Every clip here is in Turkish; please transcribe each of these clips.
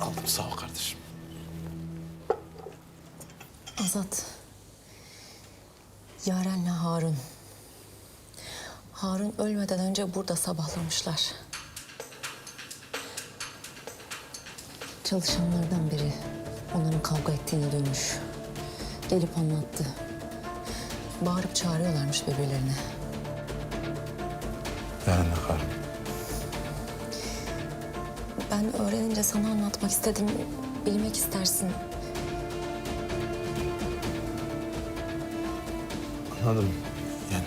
Aldım sağ ol kardeşim. Azat. Yaren'le Harun. Harun ölmeden önce burada sabahlamışlar. Çalışanlardan biri onların kavga ettiğini duymuş. Gelip anlattı. Bağırıp çağırıyorlarmış birbirlerine. Yarın ne karım? Ben öğrenince sana anlatmak istedim. Bilmek istersin. Anladım. Yani.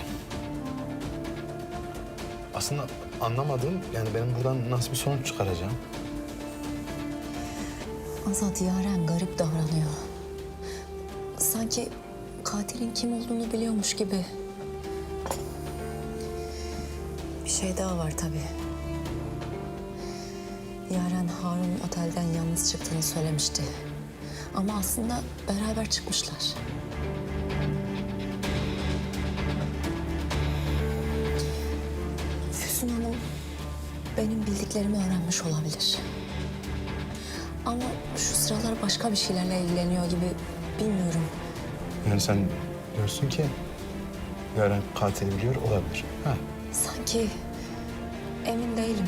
Aslında anlamadım. Yani benim buradan nasıl bir sonuç çıkaracağım? Azat Yaren garip davranıyor. Sanki katilin kim olduğunu biliyormuş gibi. Bir şey daha var tabii. Yaren Harun otelden yalnız çıktığını söylemişti. Ama aslında beraber çıkmışlar. Füsun Hanım benim bildiklerimi öğrenmiş olabilir. Ama şu sıralar başka bir şeylerle ilgileniyor gibi bilmiyorum. Yani sen diyorsun ki Yaren katili biliyor olabilir. Ha. Sanki emin değilim.